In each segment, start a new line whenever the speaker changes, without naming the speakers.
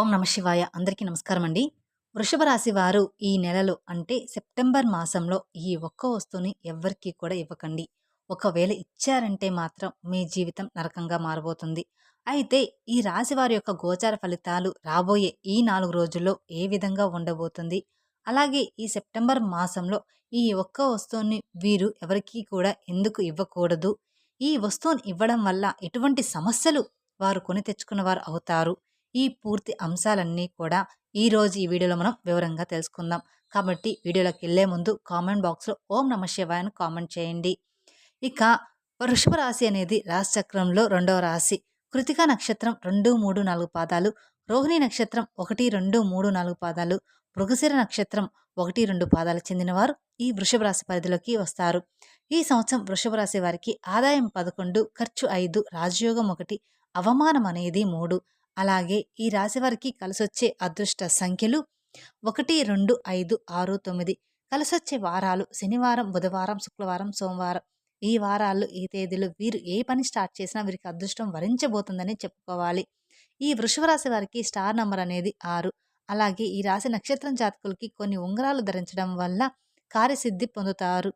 ఓం నమ శివాయ. అందరికీ నమస్కారం అండి వృషభ రాశి వారు ఈ నెలలో అంటే సెప్టెంబర్ మాసంలో ఈ ఒక్క వస్తువుని ఎవ్వరికీ కూడా ఇవ్వకండి. ఒకవేళ ఇచ్చారంటే మాత్రం మీ జీవితం నరకంగా మారబోతుంది. అయితే ఈ రాశి వారి యొక్క గోచార ఫలితాలు రాబోయే ఈ నాలుగు రోజుల్లో ఏ విధంగా ఉండబోతుంది? అలాగే ఈ సెప్టెంబర్ మాసంలో ఈ ఒక్క వస్తువుని వీరు ఎవరికీ కూడా ఎందుకు ఇవ్వకూడదు? ఈ వస్తువుని ఇవ్వడం వల్ల ఎటువంటి సమస్యలు వారు కొని తెచ్చుకున్న వారు అవుతారు? ఈ పూర్తి అంశాలన్నీ కూడా ఈరోజు ఈ వీడియోలో మనం వివరంగా తెలుసుకుందాం. కాబట్టి వీడియోలోకి వెళ్ళే ముందు కామెంట్ బాక్స్లో ఓం నమ శివాయ అని కామెంట్ చేయండి. ఇక వృషభ రాశి అనేది రాశిచక్రంలో రెండవ రాశి. కృతికా నక్షత్రం రెండు మూడు నాలుగు పాదాలు. రోహిణి నక్షత్రం ఒకటి రెండు మూడు నాలుగు పాదాలు. మృగశిర నక్షత్రం ఒకటి రెండు పాదాలు చెందినవారు ఈ వృషభ రాశి పరిధిలోకి వస్తారు. ఈ సంవత్సరం వృషభ రాశి వారికి ఆదాయం పదకొండు ఖర్చు ఐదు రాజయోగం ఒకటి అవమానం అనేది మూడు. అలాగే ఈ రాశి వారికి కలిసొచ్చే అదృష్ట సంఖ్యలు ఒకటి రెండు ఐదు ఆరు తొమ్మిది. కలిసొచ్చే వారాలు శనివారం బుధవారం శుక్రవారం సోమవారం. ఈ వారాల్లో ఈ తేదీలో వీరు ఏ పని స్టార్ట్ చేసినా వీరికి అదృష్టం వరించబోతుందని చెప్పుకోవాలి. ఈ వృషభ రాశి వారికి స్టార్ నంబర్ అనేది ఆరు. అలాగే ఈ రాశి నక్షత్రం జాతకులకి కొన్ని ఉంగరాలు ధరించడం వల్ల కార్యసిద్ధి పొందుతారు.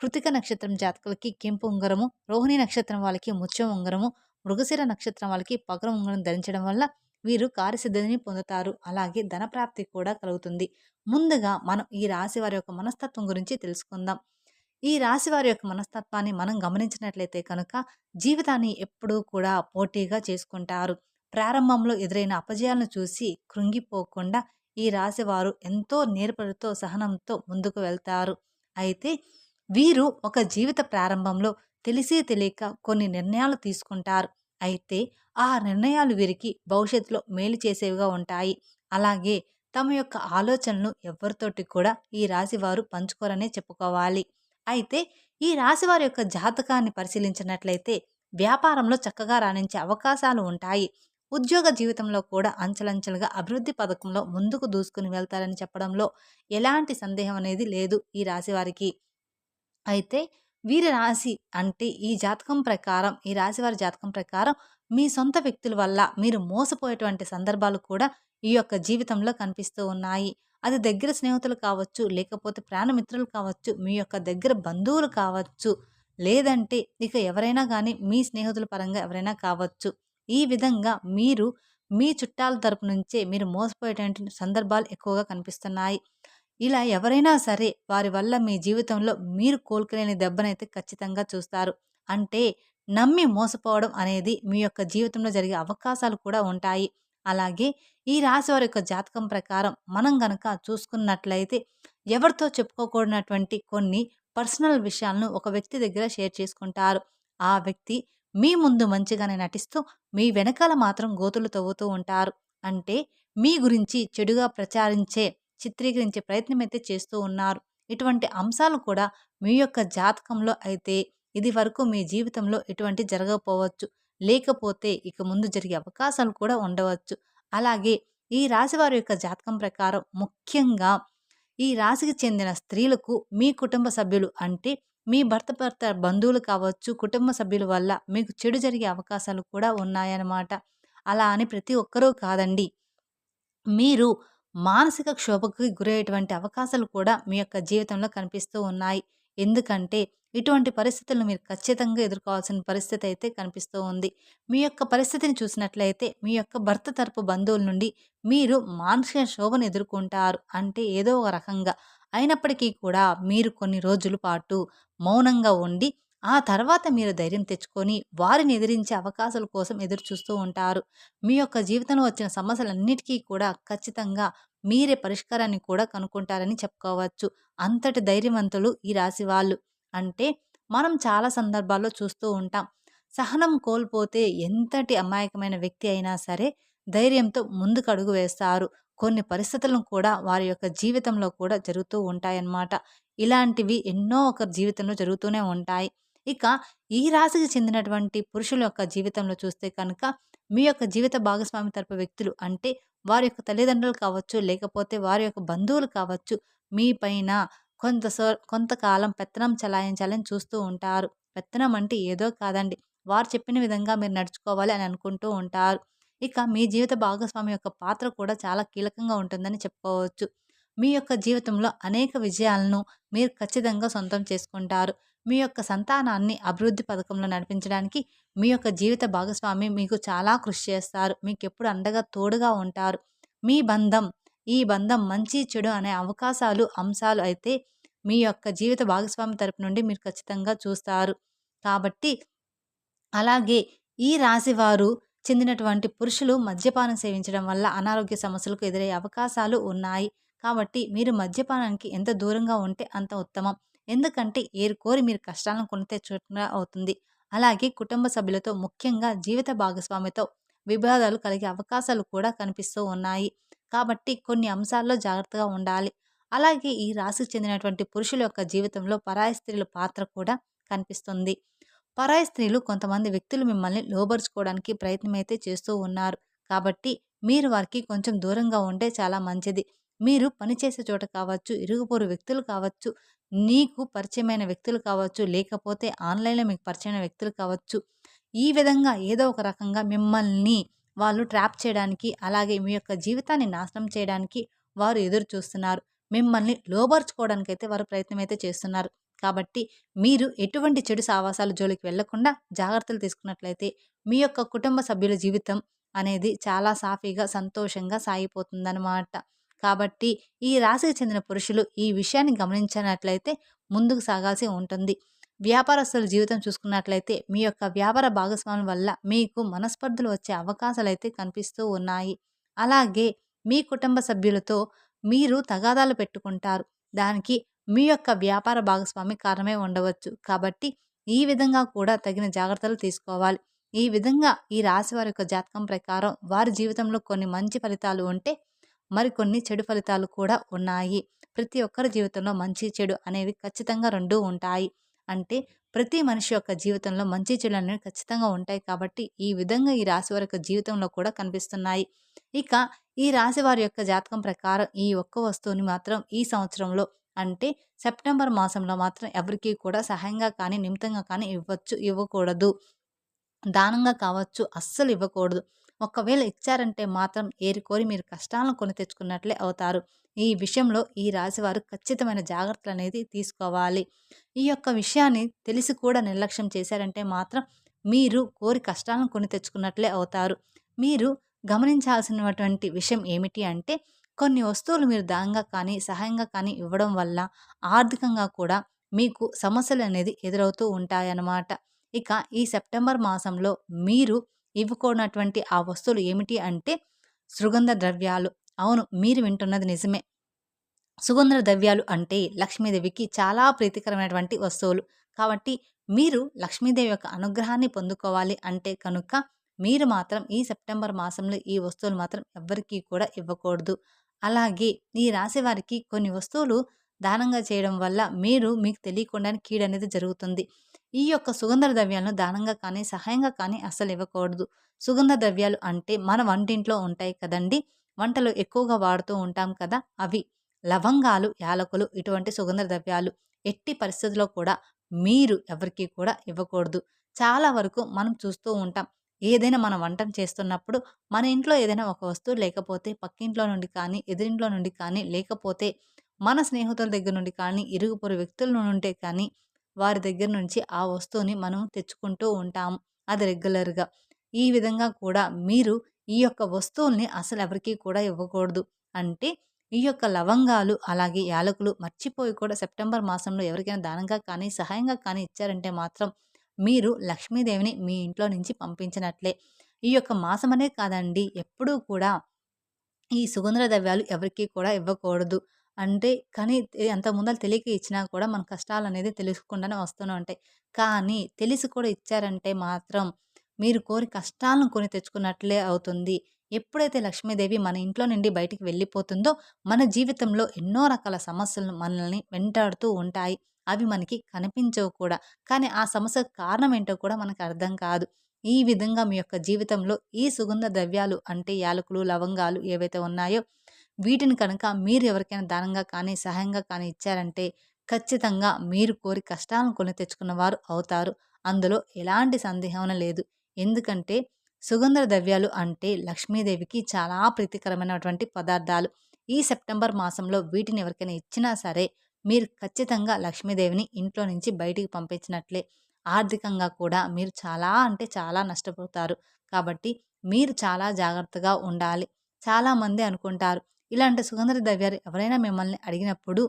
కృతిక నక్షత్రం జాతకులకి కెంపు ఉంగరము రోహిణి నక్షత్రం వాళ్ళకి ముత్యం ఉంగరము మృగశిర నక్షత్రం వాళ్ళకి పగరం ఉంగరం ధరించడం వల్ల వీరు కార్యసిద్ధిని పొందుతారు. అలాగే ధనప్రాప్తి కూడా కలుగుతుంది. ముందుగా మనం ఈ రాశి వారి యొక్క మనస్తత్వం గురించి తెలుసుకుందాం. ఈ రాశి వారి యొక్క మనస్తత్వాన్ని మనం గమనించినట్లయితే కనుక జీవితాన్ని ఎప్పుడూ కూడా పోటీగా చేసుకుంటారు. ప్రారంభంలో ఎదురైన అపజయాలను చూసి కృంగిపోకుండా ఈ రాశి వారు ఎంతో నేర్పడితో సహనంతో ముందుకు వెళ్తారు. అయితే వీరు ఒక జీవిత ప్రారంభంలో తెలిసే తెలియక కొన్ని నిర్ణయాలు తీసుకుంటారు. అయితే ఆ నిర్ణయాలు వీరికి భవిష్యత్తులో మేలు చేసేవిగా ఉంటాయి. అలాగే తమ యొక్క ఆలోచనలు ఎవరితోటి కూడా ఈ రాశి వారు పంచుకోరనే చెప్పుకోవాలి. అయితే ఈ రాశి వారి యొక్క జాతకాన్ని పరిశీలించినట్లయితే వ్యాపారంలో చక్కగా రాణించే అవకాశాలు ఉంటాయి. ఉద్యోగ జీవితంలో కూడా అంచెలంచెలుగా అభివృద్ధి పథకంలో ముందుకు దూసుకుని వెళ్తారని చెప్పడంలో ఎలాంటి సందేహం అనేది లేదు ఈ రాశి వారికి అయితే వీరి రాశి అంటే ఈ జాతకం ప్రకారం ఈ రాశి వారి జాతకం ప్రకారం మీ సొంత వ్యక్తుల వల్ల మీరు మోసపోయేటువంటి సందర్భాలు కూడా ఈ యొక్క జీవితంలో కనిపిస్తూ ఉన్నాయి. అది దగ్గర స్నేహితులు కావచ్చు లేకపోతే ప్రాణమిత్రులు కావచ్చు మీ యొక్క దగ్గర బంధువులు కావచ్చు లేదంటే ఇక ఎవరైనా కానీ మీ స్నేహితుల పరంగా ఎవరైనా కావచ్చు. ఈ విధంగా మీరు మీ చుట్టాల తరపు నుంచే మీరు మోసపోయేటువంటి సందర్భాలు ఎక్కువగా కనిపిస్తున్నాయి. ఇలా ఎవరైనా సరే వారి వల్ల మీ జీవితంలో మీరు కోలుకోలేని దెబ్బనైతే ఖచ్చితంగా చూస్తారు. అంటే నమ్మి మోసపోవడం అనేది మీ యొక్క జీవితంలో జరిగే అవకాశాలు కూడా ఉంటాయి. అలాగే ఈ రాశి వారి యొక్క జాతకం ప్రకారం మనం గనక చూసుకున్నట్లయితే ఎవరితో చెప్పుకోకూడనటువంటి కొన్ని పర్సనల్ విషయాలను ఒక వ్యక్తి దగ్గర షేర్ చేసుకుంటారు. ఆ వ్యక్తి మీ ముందు మంచిగానే నటిస్తూ మీ వెనకాల మాత్రం గోతులు తవ్వుతూ ఉంటారు. అంటే మీ గురించి చెడుగా ప్రచారించే చిత్రీకరించే ప్రయత్నం అయితే చేస్తూ ఉన్నారు. ఇటువంటి అంశాలు కూడా మీ యొక్క జాతకంలో అయితే ఇది వరకు మీ జీవితంలో ఎటువంటి జరగకపోవచ్చు. లేకపోతే ఇక ముందు జరిగే అవకాశాలు కూడా ఉండవచ్చు. అలాగే ఈ రాశి వారి యొక్క జాతకం ప్రకారం ముఖ్యంగా ఈ రాశికి చెందిన స్త్రీలకు మీ కుటుంబ సభ్యులు అంటే మీ భర్త భర్త బంధువులు కావచ్చు కుటుంబ సభ్యుల వల్ల మీకు చెడు జరిగే అవకాశాలు కూడా ఉన్నాయన్నమాట. అలా అని ప్రతి ఒక్కరూ కాదండి. మీరు మానసిక క్షోభకు గురయ్యేటువంటి అవకాశాలు కూడా మీ యొక్క జీవితంలో కనిపిస్తూ ఉన్నాయి. ఎందుకంటే ఇటువంటి పరిస్థితులను మీరు ఖచ్చితంగా ఎదుర్కోవాల్సిన పరిస్థితి అయితే కనిపిస్తూ ఉంది. మీ యొక్క పరిస్థితిని చూసినట్లయితే మీ యొక్క భర్త తరపు బంధువుల నుండి మీరు మానసిక శోభను ఎదుర్కొంటారు. అంటే ఏదో ఒక రకంగా. అయినప్పటికీ కూడా మీరు కొన్ని రోజుల పాటు మౌనంగా ఉండి ఆ తర్వాత మీరు ధైర్యం తెచ్చుకొని వారిని ఎదిరించే అవకాశాల కోసం ఎదురు చూస్తూ ఉంటారు. మీ యొక్క జీవితంలో వచ్చిన సమస్యలన్నిటికీ కూడా ఖచ్చితంగా మీరే పరిష్కారాన్ని కూడా కనుక్కుంటారని చెప్పుకోవచ్చు. అంతటి ధైర్యవంతులు ఈ రాశి వాళ్ళు. అంటే మనం చాలా సందర్భాల్లో చూస్తూ ఉంటాం. సహనం కోల్పోతే ఎంతటి అమాయకమైన వ్యక్తి అయినా సరే ధైర్యంతో ముందుకు అడుగు వేస్తారు. కొన్ని పరిస్థితులను కూడా వారి యొక్క జీవితంలో కూడా జరుగుతూ ఉంటాయన్నమాట. ఇలాంటివి ఎన్నో ఒక జీవితంలో జరుగుతూనే ఉంటాయి. ఇక ఈ రాశికి చెందినటువంటి పురుషుల యొక్క జీవితంలో చూస్తే కనుక మీ యొక్క జీవిత భాగస్వామి తరపు వ్యక్తులు అంటే వారి యొక్క తల్లిదండ్రులు కావచ్చు లేకపోతే వారి యొక్క బంధువులు కావచ్చు మీ పైన కొంత కొంతకాలం పెత్తనం చలాయించాలని చూస్తూ ఉంటారు. పెత్తనం అంటే ఏదో కాదండి. వారు చెప్పిన విధంగా మీరు నడుచుకోవాలి అని అనుకుంటూ ఉంటారు. ఇక మీ జీవిత భాగస్వామి యొక్క పాత్ర కూడా చాలా కీలకంగా ఉంటుందని చెప్పుకోవచ్చు. మీ యొక్క జీవితంలో అనేక విజయాలను మీరు ఖచ్చితంగా సొంతం చేసుకుంటారు. మీ యొక్క సంతానాన్ని అభివృద్ధి పథకంలో నడిపించడానికి మీ యొక్క జీవిత భాగస్వామి మీకు చాలా కృషి చేస్తారు. మీకు ఎప్పుడు అండగా తోడుగా ఉంటారు. మీ బంధం ఈ బంధం మంచి చెడు అనే అవకాశాలు అంశాలు అయితే మీ యొక్క జీవిత భాగస్వామి తరపు నుండి మీరు ఖచ్చితంగా చూస్తారు. కాబట్టి అలాగే ఈ రాశి వారు చెందినటువంటి పురుషులు మద్యపానం సేవించడం వల్ల అనారోగ్య సమస్యలకు ఎదురయ్యే అవకాశాలు ఉన్నాయి. కాబట్టి మీరు మద్యపానానికి ఎంత దూరంగా ఉంటే అంత ఉత్తమం. ఎందుకంటే ఏరుకోరి మీరు కష్టాలను కొని తెచ్చుకున్న అవుతుంది. అలాగే కుటుంబ సభ్యులతో ముఖ్యంగా జీవిత భాగస్వామితో విభేదాలు కలిగే అవకాశాలు కూడా కనిపిస్తూ ఉన్నాయి. కాబట్టి కొన్ని అంశాల్లో జాగ్రత్తగా ఉండాలి. అలాగే ఈ రాశికి చెందినటువంటి పురుషుల యొక్క జీవితంలో పరాయి స్త్రీల పాత్ర కూడా కనిపిస్తుంది. పరాయి స్త్రీలు కొంతమంది వ్యక్తులు మిమ్మల్ని లోబరుచుకోవడానికి ప్రయత్నం అయితే చేస్తూ ఉన్నారు. కాబట్టి మీరు వారికి కొంచెం దూరంగా ఉంటే చాలా మంచిది. మీరు పనిచేసే చోట కావచ్చు ఇరుగుపొరు వ్యక్తులు కావచ్చు నీకు పరిచయమైన వ్యక్తులు కావచ్చు లేకపోతే ఆన్లైన్లో మీకు పరిచయమైన వ్యక్తులు కావచ్చు ఈ విధంగా ఏదో ఒక రకంగా మిమ్మల్ని వాళ్ళు ట్రాప్ చేయడానికి అలాగే మీ యొక్క జీవితాన్ని నాశనం చేయడానికి వారు ఎదురు చూస్తున్నారు. మిమ్మల్ని లోబర్చుకోవడానికి అయితే వారు ప్రయత్నం అయితే చేస్తున్నారు. కాబట్టి మీరు ఎటువంటి చెడు సావాసాల జోలికి వెళ్ళకుండా జాగ్రత్తలు తీసుకున్నట్లయితే మీ యొక్క కుటుంబ సభ్యుల జీవితం అనేది చాలా సాఫీగా సంతోషంగా సాగిపోతుందన్నమాట. కాబట్టి ఈ రాశికి చెందిన పురుషులు ఈ విషయాన్ని గమనించినట్లయితే ముందుకు సాగాల్సి ఉంటుంది. వ్యాపారస్తుల జీవితం చూసుకున్నట్లయితే మీ యొక్క వ్యాపార భాగస్వామి వల్ల మీకు మనస్పర్ధలు వచ్చే అవకాశాలు అయితే కనిపిస్తూ ఉన్నాయి. అలాగే మీ కుటుంబ సభ్యులతో మీరు తగాదాలు పెట్టుకుంటారు. దానికి మీ యొక్క వ్యాపార భాగస్వామి కారణమే ఉండవచ్చు. కాబట్టి ఈ విధంగా కూడా తగిన జాగ్రత్తలు తీసుకోవాలి. ఈ విధంగా ఈ రాశి వారి యొక్క జాతకం ప్రకారం వారి జీవితంలో కొన్ని మంచి ఫలితాలు ఉంటే మరికొన్ని చెడు ఫలితాలు కూడా ఉన్నాయి. ప్రతి ఒక్కరి జీవితంలో మంచి చెడు అనేవి ఖచ్చితంగా రెండూ ఉంటాయి. అంటే ప్రతి మనిషి యొక్క జీవితంలో మంచి చెడు అనేవి ఖచ్చితంగా ఉంటాయి కాబట్టి ఈ విధంగా ఈ రాశి వారి యొక్క జీవితంలో కూడా కనిపిస్తున్నాయి. ఇక ఈ రాశి వారి యొక్క జాతకం ప్రకారం ఈ ఒక్క వస్తువుని మాత్రం ఈ సంవత్సరంలో అంటే సెప్టెంబర్ మాసంలో మాత్రం ఎవరికీ కూడా సహాయంగా కానీ నిమిత్తంగా కానీ ఇవ్వచ్చు ఇవ్వకూడదు. దానంగా కావచ్చు అస్సలు ఇవ్వకూడదు. ఒకవేళ ఇచ్చారంటే మాత్రం ఏరికోరి మీరు కష్టాలను కొని తెచ్చుకున్నట్లే అవుతారు. ఈ విషయంలో ఈ రాశివారు ఖచ్చితమైన జాగ్రత్తలు అనేది తీసుకోవాలి. ఈ యొక్క విషయాన్ని తెలిసి కూడా నిర్లక్ష్యం చేశారంటే మాత్రం మీరు కోరి కష్టాలను కొని తెచ్చుకున్నట్లే అవుతారు. మీరు గమనించాల్సినటువంటి విషయం ఏమిటి అంటే కొన్ని వస్తువులు మీరు దానంగా కానీ సహాయంగా కానీ ఇవ్వడం వల్ల ఆర్థికంగా కూడా మీకు సమస్యలు అనేది ఎదురవుతూ ఉంటాయన్నమాట. ఇక ఈ సెప్టెంబర్ మాసంలో మీరు ఇవ్వకూడనటువంటి ఆ వస్తువులు ఏమిటి అంటే సుగంధ ద్రవ్యాలు. అవును మీరు వింటున్నది నిజమే. సుగంధ ద్రవ్యాలు అంటే లక్ష్మీదేవికి చాలా ప్రీతికరమైనటువంటి వస్తువులు. కాబట్టి మీరు లక్ష్మీదేవి యొక్క అనుగ్రహాన్ని పొందుకోవాలి అంటే కనుక మీరు మాత్రం ఈ సెప్టెంబర్ మాసంలో ఈ వస్తువులు మాత్రం ఎవ్వరికీ కూడా ఇవ్వకూడదు. అలాగే ఈ రాశి వారికి కొన్ని వస్తువులు దానంగా చేయడం వల్ల మీరు మీకు తెలియకుండానే కీడు అనేది జరుగుతుంది. ఈ యొక్క సుగంధ ద్రవ్యాలను దానంగా కానీ సహాయంగా కానీ అస్సలు ఇవ్వకూడదు. సుగంధ ద్రవ్యాలు అంటే మన వంటింట్లో ఉంటాయి కదండి. వంటలు ఎక్కువగా వాడుతూ ఉంటాం కదా అవి లవంగాలు యాలకులు ఇటువంటి సుగంధ ద్రవ్యాలు ఎట్టి పరిస్థితుల్లో కూడా మీరు ఎవరికి కూడా ఇవ్వకూడదు. చాలా వరకు మనం చూస్తూ ఉంటాం. ఏదైనా మనం వంటం చేస్తున్నప్పుడు మన ఇంట్లో ఏదైనా ఒక వస్తువు లేకపోతే పక్కింట్లో నుండి కానీ ఎదురింట్లో నుండి కానీ లేకపోతే మన స్నేహితుల దగ్గర నుండి కానీ ఇరుగు పొరు వ్యక్తుల నుండి కానీ వారి దగ్గర నుంచి ఆ వస్తువుని మనం తెచ్చుకుంటూ ఉంటాము అది రెగ్యులర్గా. ఈ విధంగా కూడా మీరు ఈ యొక్క వస్తువుల్ని అసలు ఎవరికీ కూడా ఇవ్వకూడదు. అంటే ఈ యొక్క లవంగాలు అలాగే యాలకులు మర్చిపోయి కూడా సెప్టెంబర్ మాసంలో ఎవరికైనా దానంగా కానీ సహాయంగా కానీ ఇచ్చారంటే మాత్రం మీరు లక్ష్మీదేవిని మీ ఇంట్లో నుంచి పంపించినట్లే. ఈ యొక్క మాసమనే కాదండి. ఎప్పుడూ కూడా ఈ సుగంధ ద్రవ్యాలు ఎవరికీ కూడా ఇవ్వకూడదు. అంటే కానీ అంత ముందర తెలియక ఇచ్చినా కూడా మన కష్టాలు అనేది తెలుసుకుండానే వస్తూనే ఉంటాయి. కానీ తెలిసి కూడా ఇచ్చారంటే మాత్రం మీరు కోరి కష్టాలను కొని తెచ్చుకున్నట్లే అవుతుంది. ఎప్పుడైతే లక్ష్మీదేవి మన ఇంట్లో నుండి బయటికి వెళ్ళిపోతుందో మన జీవితంలో ఎన్నో రకాల సమస్యలు మనల్ని వెంటాడుతూ ఉంటాయి. అవి మనకి కనిపించవు కూడా. కానీ ఆ సమస్యకు కారణం ఏంటో కూడా మనకు అర్థం కాదు. ఈ విధంగా మీ యొక్క జీవితంలో ఈ సుగంధ ద్రవ్యాలు అంటే యాలకులు లవంగాలు ఏవైతే ఉన్నాయో వీటిని కనుక మీరు ఎవరికైనా దానంగా కానీ సహాయంగా కానీ ఇచ్చారంటే ఖచ్చితంగా మీరు కోరి కష్టాలను కొని తెచ్చుకున్న వారు అవుతారు. అందులో ఎలాంటి సందేహం లేదు. ఎందుకంటే సుగంధ ద్రవ్యాలు అంటే లక్ష్మీదేవికి చాలా ప్రీతికరమైనటువంటి పదార్థాలు. ఈ సెప్టెంబర్ మాసంలో వీటిని ఎవరికైనా ఇచ్చినా సరే మీరు ఖచ్చితంగా లక్ష్మీదేవిని ఇంట్లో నుంచి బయటికి పంపించినట్లే. ఆర్థికంగా కూడా మీరు చాలా అంటే చాలా నష్టపోతారు. కాబట్టి మీరు చాలా జాగ్రత్తగా ఉండాలి. చాలామంది అనుకుంటారు ఇలాంటి సుగంధ ద్రవ్యాలు ఎవరైనా మిమ్మల్ని అడిగినప్పుడు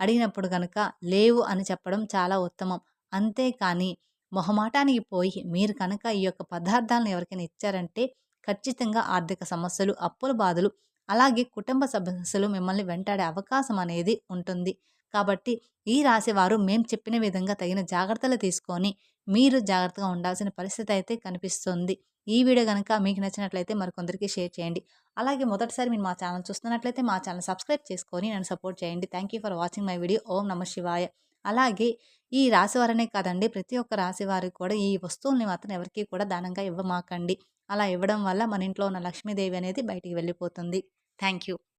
అడిగినప్పుడు కనుక లేవు అని చెప్పడం చాలా ఉత్తమం. అంతేకాని మొహమాటానికి పోయి మీరు కనుక ఈ యొక్క పదార్థాలను ఎవరికైనా ఇచ్చారంటే ఖచ్చితంగా ఆర్థిక సమస్యలు అప్పుల బాధలు అలాగే కుటుంబ సమస్యలు మిమ్మల్ని వెంటాడే అవకాశం అనేది ఉంటుంది. కాబట్టి ఈ రాశివారు మేము చెప్పిన విధంగా తగిన జాగ్రత్తలు తీసుకొని మీరు జాగ్రత్తగా ఉండాల్సిన పరిస్థితి అయితే కనిపిస్తుంది. ఈ వీడియో కనుక మీకు నచ్చినట్లయితే మరికొందరికి షేర్ చేయండి. అలాగే మొదటిసారి మీరు మా ఛానల్ చూస్తున్నట్లయితే మా ఛానల్ సబ్స్క్రైబ్ చేసుకొని నన్ను సపోర్ట్ చేయండి. Thank you for watching my video. ఓం నమ శివాయ. అలాగే ఈ రాశివారనే కాదండి ప్రతి ఒక్క రాశి వారికి కూడా ఈ వస్తువుల్ని మాత్రం ఎవరికి కూడా దానంగా ఇవ్వమాకండి. అలా ఇవ్వడం వల్ల మన ఇంట్లో ఉన్న లక్ష్మీదేవి అనేది బయటికి వెళ్ళిపోతుంది. Thank you.